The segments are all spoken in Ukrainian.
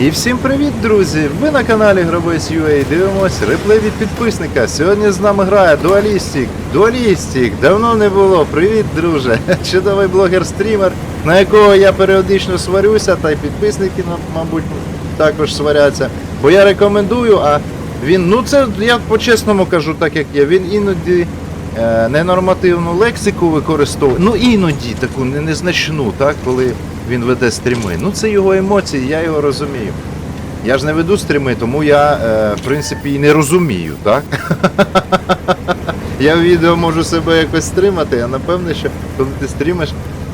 І всім привіт, друзі! Ви на каналі Гробець UA дивимось реплей від підписника. Сьогодні з нами грає Дуалістік. Дуалістік, давно не було. Привіт, друже! Чудовий блогер-стрімер, на якого я періодично сварюся, та й підписники, ну, мабуть, також сваряться. Бо я рекомендую, а він, ну це я по-чесному кажу, так як є, він іноді. е, Ненормативну лексику використовує, ну іноді таку незначну, так, коли він веде стріми. Ну це його емоції, я його розумію. Я ж не веду стріми, тому я, е, в принципі, і не розумію, так? я в відео можу себе якось стримати, а напевне, що коли ти стрімиш,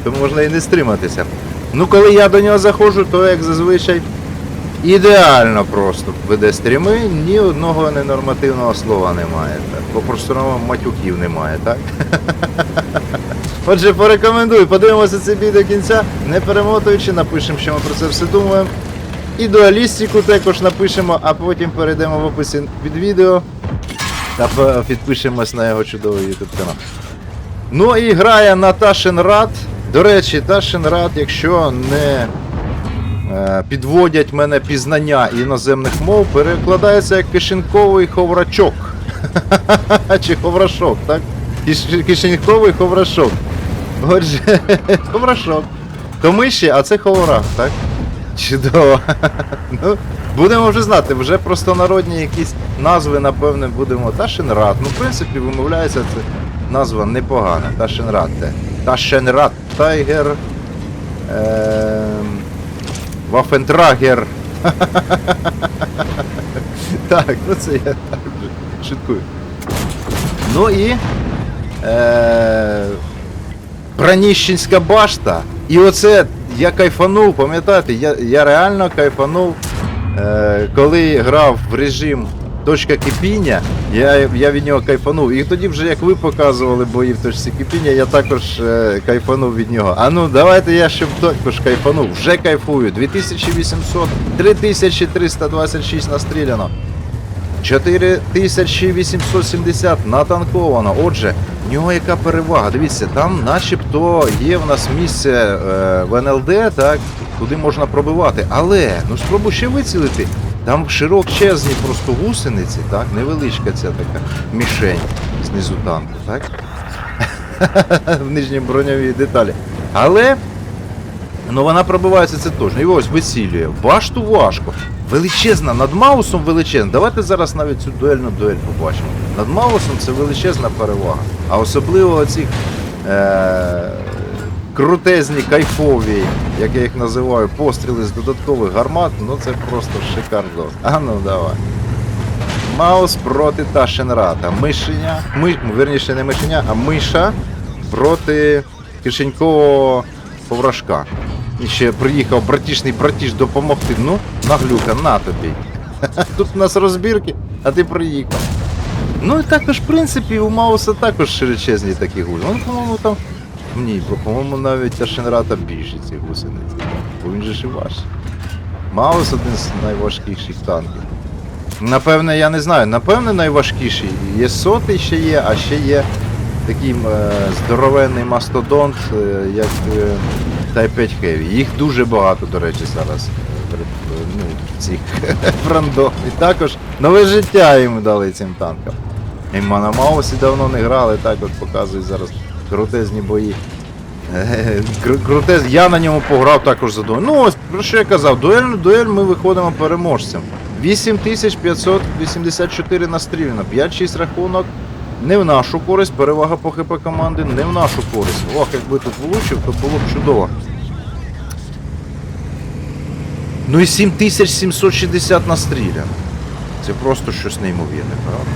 то можна і не стриматися. Ну, коли я до нього заходжу, то як зазвичай ідеально просто веде стріми, ні одного ненормативного слова немає. Так? По-простому матюків немає, так? Отже, порекомендую, подивимося це відео до кінця, не перемотуючи, напишемо, що ми про це все думаємо. І дуалістику також напишемо, а потім перейдемо в описі під відео та підпишемось на його чудовий YouTube канал. Ну і грає на Ташенрад. До речі, Ташенрад, якщо не е, підводять мене пізнання іноземних мов, перекладається як кишеньковий ховрачок. Чи ховрашок, так? Киш- Кишеньковий ховрашок. Отже, ховрашок. То миші, а це ховрах, так? Чудово. ну, будемо вже знати, вже простонародні якісь назви, напевне, будемо. Ташенрад. Ну, в принципі, вимовляється це назва непогана. Ташенрад. Ташенрад. Тайгер. Ем... Вафентрагер. так, ну це я так шуткую. Ну і. Е... Браніщенська башта. І оце я кайфанув, пам'ятаєте, я, я реально кайфанув, е, коли грав в режим точка кипіння, я, я від нього кайфанув. І тоді вже як ви показували бої в точці кипіння, я також е, кайфанув від нього. А ну давайте я щоб також кайфанув. Вже кайфую. 2800, 3326 настріляно. 4870 натанковано. Отже, в нього яка перевага? Дивіться, там начебто є в нас місце е, в НЛД, так, куди можна пробивати. Але, ну спробуй ще вицілити. Там широчезні просто гусениці, так, невеличка ця така мішень знизу танку, так? в нижній броньовій деталі. Але Ну вона пробивається це точно. І ось вицілює. Башту важко. Величезна, над Маусом величезна. Давайте зараз навіть цю дуельну дуель побачимо. Над Маусом це величезна перевага. А особливо оці е- крутезні, кайфові, як я їх називаю, постріли з додаткових гармат, ну це просто шикардос. А ну давай. Маус проти Ташенрата. Мишеня. Ми, верніше, не мишеня, а миша проти кишенькового повражка. І ще приїхав братішний братіш допомогти. Ну, наглюка, на тобі. Тут у нас розбірки, а ти приїхав. Ну і також, в принципі, у Мауса також широчезні такі гуси. Ну, по-моєму, там. Ні, бо, по-моєму, навіть Ташенрата більше цих гусениць. Бо він же ж і важчий. Маус один з найважкіших танків. Напевне, я не знаю, напевне найважкіший. Є сотий ще є, а ще є такий е, здоровенний мастодонт, е, як е, Type 5 Heavy. Їх дуже багато, до речі, зараз. е, Ну, цих брандов. І також нове життя йому дали цим танкам. І Маусі давно не грали, так от показують зараз крутезні бої. Е, Крутез, я на ньому пограв також задоволений. Ну ось про що я казав, дуельну дуель ми виходимо переможцем. 8584 настріляно, 5-6 рахунок. Не в нашу користь, перевага по ХП команди, не в нашу користь. Ох, якби тут влучив, то було б чудово. Ну і 7760 настріляно. Це просто щось неймовірне, правда?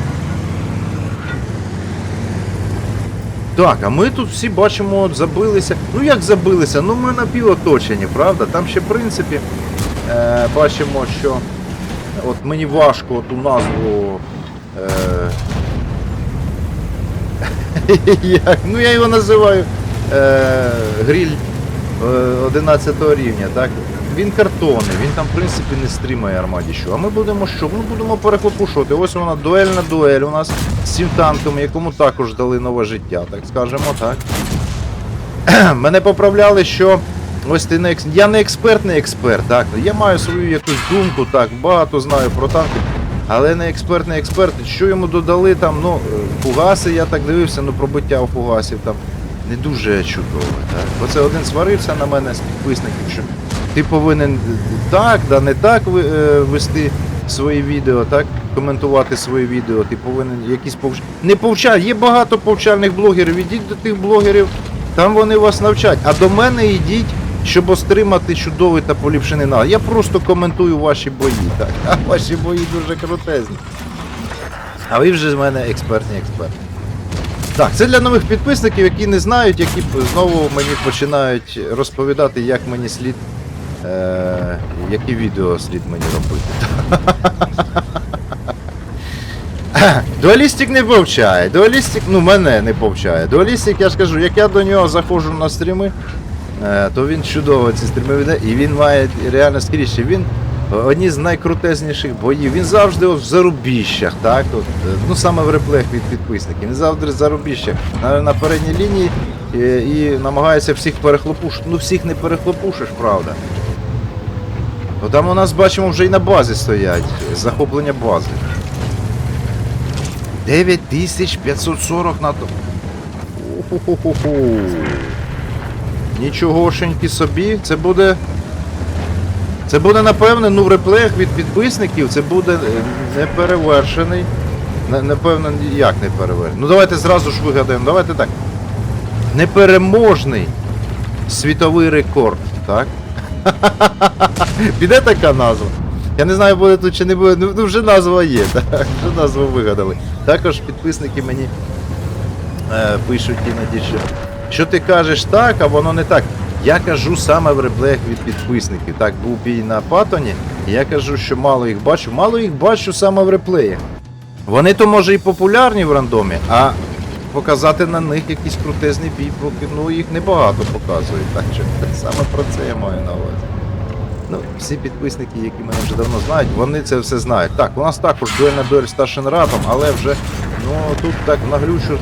Так, а ми тут всі бачимо, от забилися. Ну як забилися? Ну ми напівоточені, правда? Там ще в принципі е, бачимо, що от мені важко ту назву. Е? Ну я його називаю е, гріль е, 11 рівня, так? Він картонний, він там в принципі не стримає армаді що. А ми будемо що? Ми будемо перехлопушувати. Ось вона дуельна дуель у нас з цим танком, якому також дали нове життя, так скажемо, так. Мене поправляли, що Ось ти не екс... Я не експерт, не експерт, так. Я маю свою якусь думку, так, багато знаю про танки. Але не експерт, не експерт. Що йому додали там, ну, е, фугаси, я так дивився, ну пробиття у фугасів там не дуже чудове. Так? Оце один сварився на мене з підписників, що ти повинен так, да не так е, вести свої відео, так, коментувати свої відео, ти повинен якісь повч... Не повчати, є багато повчальних блогерів, ідіть до тих блогерів, там вони вас навчать. А до мене йдіть, щоб отримати чудовий та поліпшений навик. Я просто коментую ваші бої, так. А ваші бої дуже крутезні. А ви вже з мене експертні експерти. Так, це для нових підписників, які не знають, які знову мені починають розповідати, як мені слід. Е, які відео слід мені робити. Дуалістик не повчає. Дуалістик, ну мене не повчає. Дуалістик, я ж кажу, як я до нього заходжу на стріми, то він чудово ці стріми веде, і він має реально скрізь. Він одні з найкрутезніших боїв. Він завжди в зарубіщах, так? От, е, ну саме в реплеях від підписників. Він завжди в зарубіщах на, на передній лінії і, і намагається всіх перехлопушити. Ну всіх не перехлопушиш, правда. Ну там у нас бачимо вже і на базі стоять. Захоплення бази. 9540 на то. Нічогошеньки собі. Це буде. Це буде, напевне, ну в реплеях від підписників це буде е, неперевершений. Не, напевно, як неперевершений. Ну давайте зразу ж вигадаємо. Давайте так. Непереможний світовий рекорд, так? Піде така назва. Я не знаю, буде тут чи не буде. Ну, ну вже назва є, так? Вже назву вигадали. Також підписники мені е, пишуть іноді, що, що ти кажеш так, а воно не так. Я кажу саме в реплеях від підписників. Так, був бій на Патоні, я кажу, що мало їх бачу. Мало їх бачу саме в реплеях. Вони то може і популярні в рандомі, а показати на них якийсь крутезний бій, ну їх небагато показують. Так що саме про це я маю на увазі. Ну, всі підписники, які мене вже давно знають, вони це все знають. Так, у нас також дуельна дуель з Старшинратом, але вже ну тут так наглючу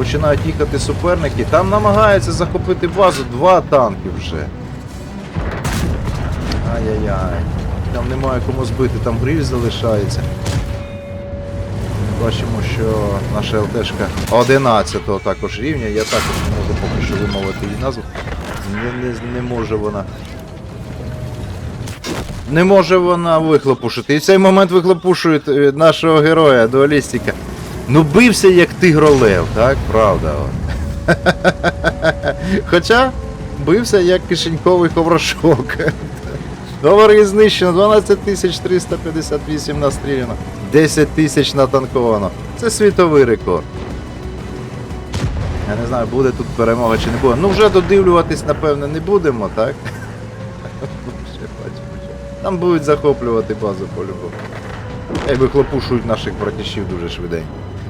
починають їхати суперники. Там намагаються захопити базу два танки вже. Ай-яй-яй. Там немає кому збити, там гриль залишається. Бачимо, що наша ЛТшка 11-го також рівня. Я також не можу поки що вимовити її назву. Не, не, не може вона. Не може вона вихлопушити. І в цей момент вихлопушують е, нашого героя, дуалістика. Ну бився як тигролев, так? Правда. Хоча бився як кишеньковий коврашок. Говори знищено, 12358 настріляно, 10 тисяч натанковано. Це світовий рекорд. Я не знаю, буде тут перемога чи не буде. Ну вже додивлюватись, напевне, не будемо, так? Там будуть захоплювати базу по-любому. Ей, вихлопушують наших братішів дуже швиденько.